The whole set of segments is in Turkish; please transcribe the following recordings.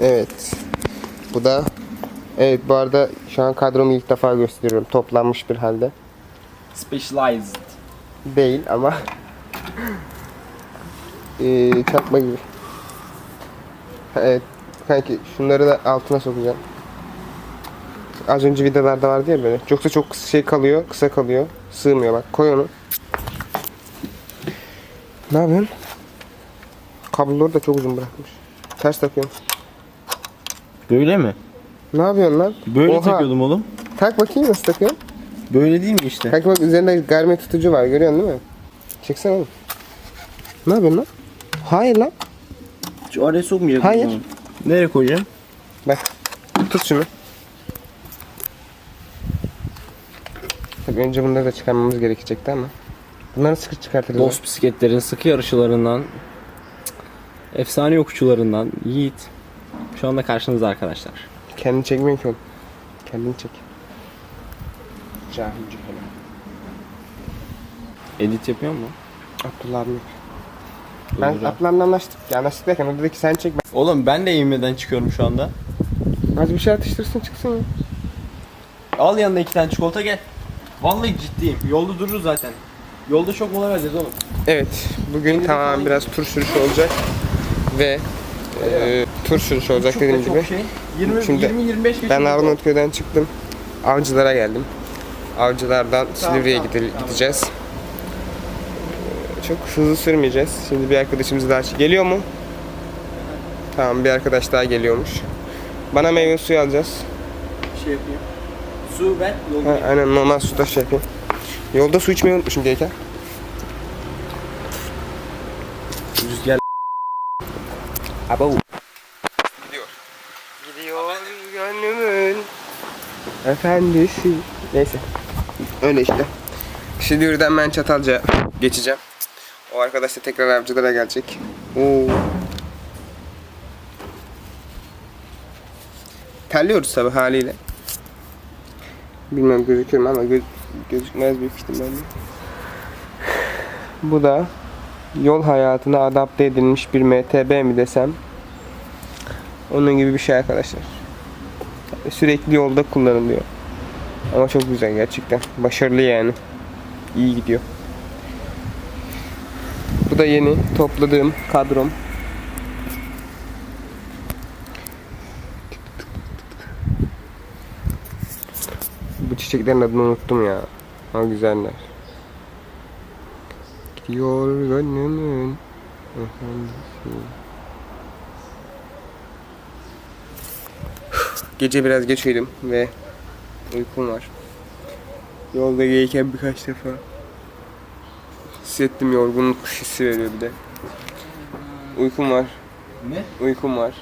Evet. Bu da Evet bu arada şu an kadromu ilk defa gösteriyorum. Toplanmış bir halde. Specialized. Değil ama ee, çakma gibi. Evet. Kanki şunları da altına sokacağım. Az önce videolarda vardı ya böyle. Yoksa çok şey kalıyor, kısa kalıyor. Sığmıyor bak. Koy onu. Ne yapıyorsun? Kabloları da çok uzun bırakmış. Ters takıyorum. Böyle mi? Ne yapıyorsun lan? Böyle Oha. takıyordum oğlum. Tak bakayım nasıl takıyorsun? Böyle değil mi işte? Kanka bak üzerinde garme tutucu var görüyorsun değil mi? Çeksene oğlum. Ne yapıyorsun lan? Hayır lan. Şu araya sokmayacak Hayır. mısın? Nereye koyacağım? Bak. Tut şunu. Tabii önce bunları da çıkarmamız gerekecekti ama. Bunları sıkı çıkartırız. Dost bisikletlerin sıkı yarışçılarından, efsane yokuşçularından Yiğit. Şu anda karşınızda arkadaşlar. Kendini çekmiyor ki oğlum. Kendini çek. Cahilce falan. Edit yapıyor mu? Abdullah abi. Ben Doğru. Abdullah'la anlaştık. Ya anlaştık derken o dedi ki sen çek. Oğlum ben de eğimeden çıkıyorum şu anda. Hadi bir şey atıştırsın çıksın ya. Al yanına iki tane çikolata gel. Vallahi ciddiyim. Yolda dururuz zaten. Yolda çok mola vereceğiz oğlum. Evet, bugün tamamen biraz tur sürüşü olacak ve e, tur sürüşü olacak Çok dediğim gibi. Şey. 20 Şimdi 20 25 geçiyor. Ben Arnavutköy'den çıktım, Avcılar'a geldim. Avcılardan Silivri'ye tamam, gide- tamam. gideceğiz. E, Çok hızlı sürmeyeceğiz. Şimdi bir arkadaşımız daha geliyor mu? Tamam, bir arkadaş daha geliyormuş. Bana meyve suyu alacağız. şey yapayım. Su Ha, yolda. aynen normal suda şey yapayım. Yolda su içmeyi unutmuşum gelirken. Rüzgar. Aba Gidiyor. Gidiyor gönlümün efendisi. Neyse. Öyle işte. Şimdi yürüden ben Çatalca geçeceğim. O arkadaş da tekrar avcılara gelecek. Oo. Terliyoruz tabi haliyle. Bilmem gözükür mü ama göz, gözükmez büyük ihtimalle. Bu da yol hayatına adapte edilmiş bir MTB mi desem onun gibi bir şey arkadaşlar. Sürekli yolda kullanılıyor. Ama çok güzel gerçekten. Başarılı yani. İyi gidiyor. Bu da yeni topladığım kadrom. Bu çiçeklerin adını unuttum ya. Ama güzeller. Gidiyor gönlümün efendisi. Gece biraz geç uyudum ve uykum var. Yolda gelirken birkaç defa hissettim yorgunluk hissi veriyor bir de. Uykum var, Ne? uykum var.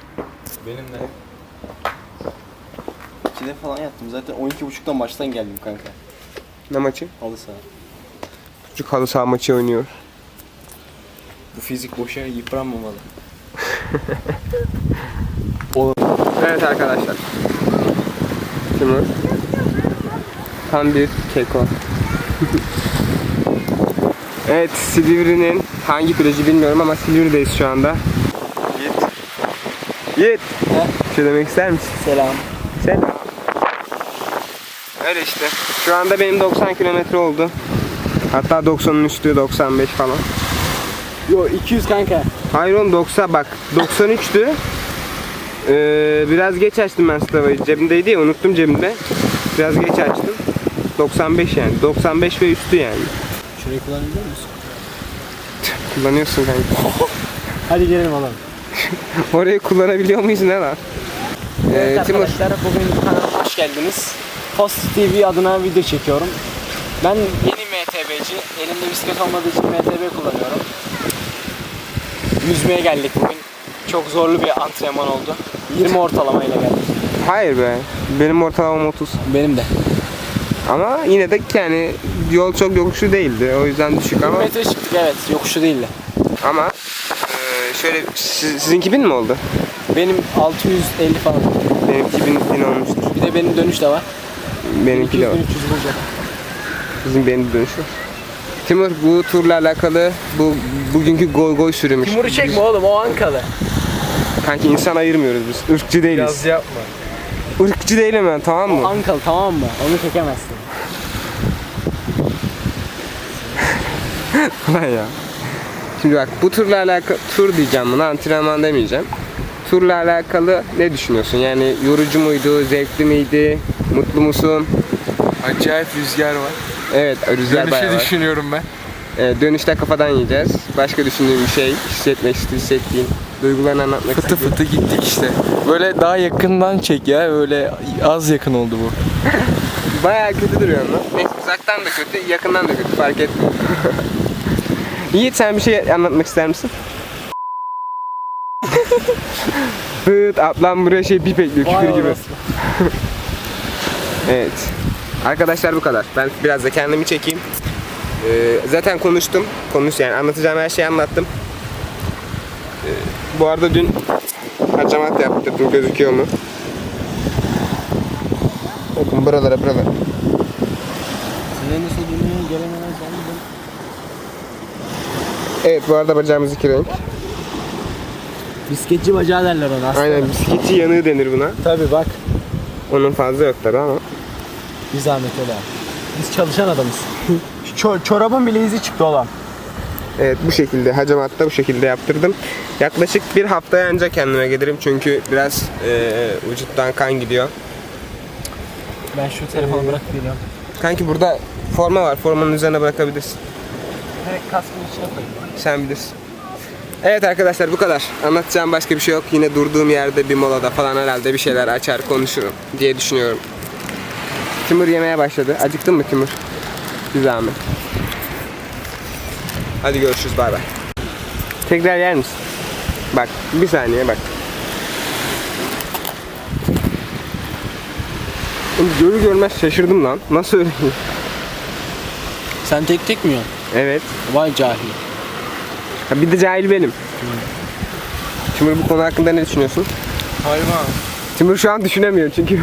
Benim de. 2'de falan yattım. Zaten 12.30'dan maçtan geldim kanka. Ne maçı? Halı saha. Çocuk halı saha maçı oynuyor. Bu fizik boşa yıpranmamalı. Evet arkadaşlar. Timur. Tam bir keko. evet Silivri'nin hangi plajı bilmiyorum ama Silivri'deyiz şu anda. Yiğit. Yiğit. Bir şey demek ister misin? Selam. Selam. Öyle işte. Şu anda benim 90 kilometre oldu. Hatta 90'ın üstü 95 falan. Yo 200 kanka. Hayır oğlum 90 bak 93'tü. Ee, biraz geç açtım ben Stava'yı. Cebimdeydi ya unuttum cebimde. Biraz geç açtım. 95 yani. 95 ve üstü yani. Şurayı kullanabiliyor musun? Kullanıyorsun kanka. Hadi gelelim alalım. Orayı kullanabiliyor muyuz ne lan? Ee, Evet Timur. arkadaşlar bugün kanalıma hoş geldiniz. Post TV adına video çekiyorum. Ben MTB'ci. Elimde bisiklet olmadığı için MTB kullanıyorum. Yüzmeye geldik bugün. Çok zorlu bir antrenman oldu. 20 ortalamayla geldik. Hayır be. Benim ortalamam 30. Benim de. Ama yine de yani yol çok yokuşu değildi. O yüzden düşük 20 ama metre çıktık evet. Yokuşu değildi. ama e, şöyle siz, sizinki bin mi oldu? Benim 650 falan. Benimki bin, bin olmuştur. Bir de benim dönüş de var. Benimki de var. 200 300 bulacak. Bizim benim de dönüşü. Timur bu turla alakalı bu bugünkü goy goy sürümüş. Timur'u çekme oğlum o Ankalı. Kanki insan ayırmıyoruz biz. Irkçı değiliz. Biraz yapma. Irkçı değilim ben tamam mı? Uncle tamam mı? Onu çekemezsin. Lan ya. Şimdi bak bu turla alakalı tur diyeceğim buna antrenman demeyeceğim. Turla alakalı ne düşünüyorsun? Yani yorucu muydu, zevkli miydi, mutlu musun? Acayip rüzgar var. Evet, bayağı Dönüşü var. düşünüyorum ben. Ee, dönüşte kafadan yiyeceğiz. Başka düşündüğün bir şey, hissetmek hissettiğin, duygularını anlatmak Fıtı istediğin. fıtı gittik işte. Böyle daha yakından çek ya. Böyle az yakın oldu bu. Bayağı kötü duruyor lan. Neyse uzaktan da kötü, yakından da kötü fark etmiyor. Yiğit sen bir şey anlatmak ister misin? Bıt ablam buraya şey pip ekliyor küfür gibi. evet. Arkadaşlar bu kadar. Ben biraz da kendimi çekeyim. Ee, zaten konuştum. Konuş yani anlatacağım her şeyi anlattım. Ee, bu arada dün hacamat yaptırdım gözüküyor mu? Bakın buralara buralara. Senin nasıl dünyaya gelememez ben Evet bu arada bacağımız iki renk. Bisketçi bacağı derler ona aslında. Aynen bisikletçi yanığı denir buna. Tabi bak. Onun fazla yok tabi ama. Bir zahmet öyle. Biz çalışan adamız. Ço- çorabın bile izi çıktı olan. Evet bu şekilde hacamatta bu şekilde yaptırdım. Yaklaşık bir haftaya ancak kendime gelirim çünkü biraz eee vücuttan kan gidiyor. Ben şu telefonu bırakıp geliyorum. Kanki burada forma var. Formanın üzerine bırakabilirsin. Direkt kaskın içine koyayım. Sen bilirsin. Evet arkadaşlar bu kadar. Anlatacağım başka bir şey yok. Yine durduğum yerde bir molada falan herhalde bir şeyler açar konuşurum diye düşünüyorum. Timur yemeye başladı. Acıktın mı Timur? Bir zahmet. Hadi görüşürüz bay bay. Tekrar yer misin? Bak bir saniye bak. Görü görmez şaşırdım lan. Nasıl öyle? Sen tek tek mi yiyorsun? evet. Vay cahil. Ha, bir de cahil benim. Timur bu konu hakkında ne düşünüyorsun? Hayvan. Timur şu an düşünemiyor çünkü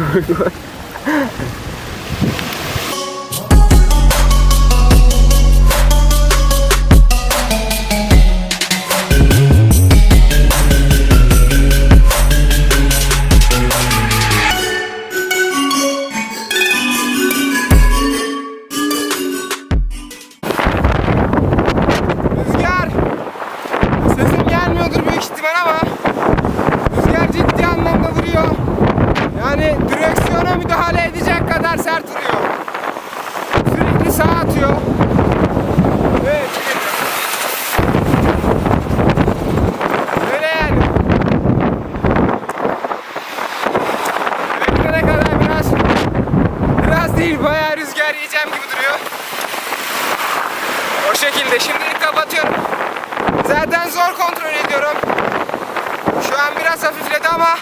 hafifledi ama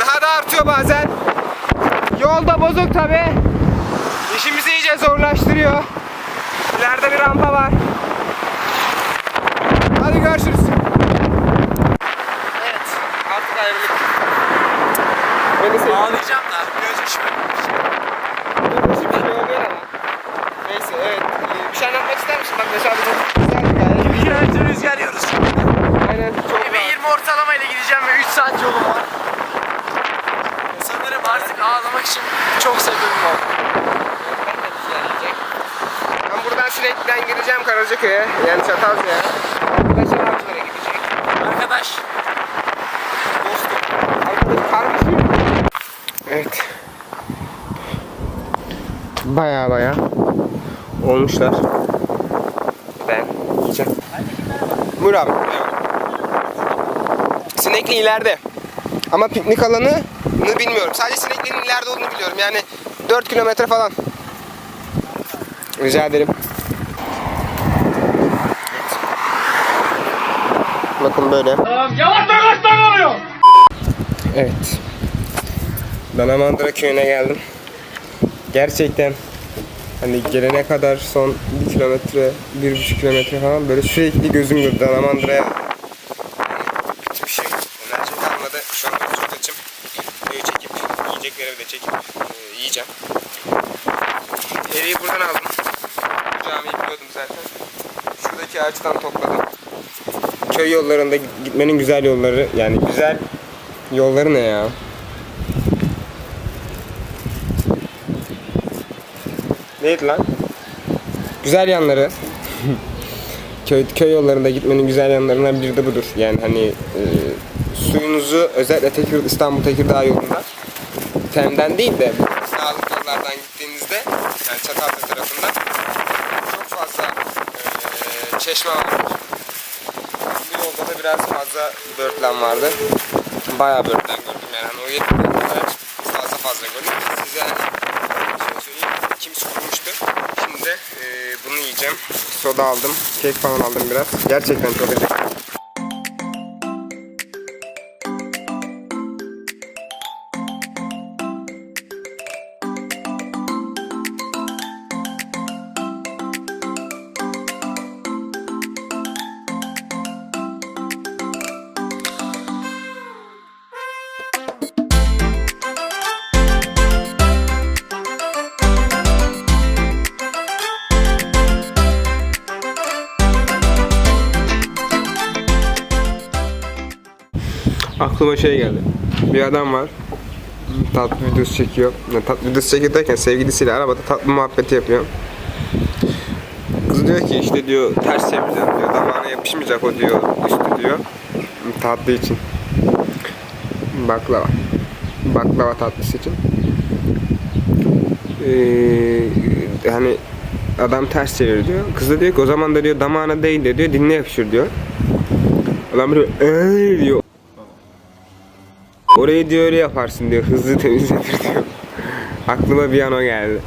daha da artıyor bazen. Yolda bozuk tabi. İşimizi iyice zorlaştırıyor. İleride bir rampa var. Hadi görüşürüz. Evet. Artık ayrılık. Ağlayacağım da. Göz uçma. Yaklaşık bir şey oldu ama. Neyse evet. Ee, Bir şey anlatmak ister misin? Bak mesela bu çok güzel bir kilometre rüzgar yiyoruz. Aynen. Çok Eve rahat. 20 ortalama ile gideceğim ve 3 saat yolum var. Sanırım artık ağlamak için çok sebebim var. Ben buradan Sinekli'den gireceğim Karacaköy'e. Yani Çatalca'ya. Arkadaşlar avcılara gidecek. Arkadaş. Dostum. Arkadaş kardeşim. Evet. Baya baya olmuşlar. Ben. Buyur abi. Sinekli ileride. Ama piknik alanını bilmiyorum. Sadece Sinekli'nin ileride olduğunu biliyorum. Yani 4 kilometre falan. Rica ederim. Bakın böyle. Evet. Danamandıra köyüne geldim. Gerçekten hani gelene kadar son bir kilometre, bir buçuk kilometre falan böyle sürekli gözüm gördü Danamandıra'ya. Şu an çok açım. Videoyu çekip, yiyecekleri de çekip e, yiyeceğim. Eriği buradan aldım. Camiyi biliyordum zaten. Şuradaki ağaçtan topladım. köy yollarında gitmenin güzel yolları yani güzel yolları ne ya? Neydi lan? Güzel yanları. köy, köy yollarında gitmenin güzel yanlarından biri de budur. Yani hani e, suyunuzu özellikle Tekir, İstanbul Tekirdağ yolunda Tem'den değil de sağlık yollardan gittiğinizde yani Çatalca tarafından çok fazla e, çeşme vardır. Bu yolda da biraz fazla börtlen vardı. Bayağı börtlen gördüm yani. Hani o yetmedi kadar fazla fazla gördüm. Size hani söyleyeyim. Kimse kurmuştu. Şimdi e, bunu yiyeceğim. Soda aldım. Kek falan aldım biraz. Gerçekten çok acı. Aklıma şey geldi. Bir adam var. Tatlı videosu çekiyor. Yani tatlı videosu çekiyor derken sevgilisiyle arabada tatlı muhabbeti yapıyor. Kız diyor ki işte diyor ters çevireceğim diyor. Damağına yapışmayacak o diyor üstü diyor. Tatlı için. Baklava. Baklava tatlısı için. Ee, hani adam ters çevir diyor. Kız da diyor ki o zaman da diyor damağına değil de diyor diline yapışır diyor. Adam diyor eee diyor. Orayı diyor öyle yaparsın diyor. Hızlı temizletir diyor. Aklıma bir an o geldi.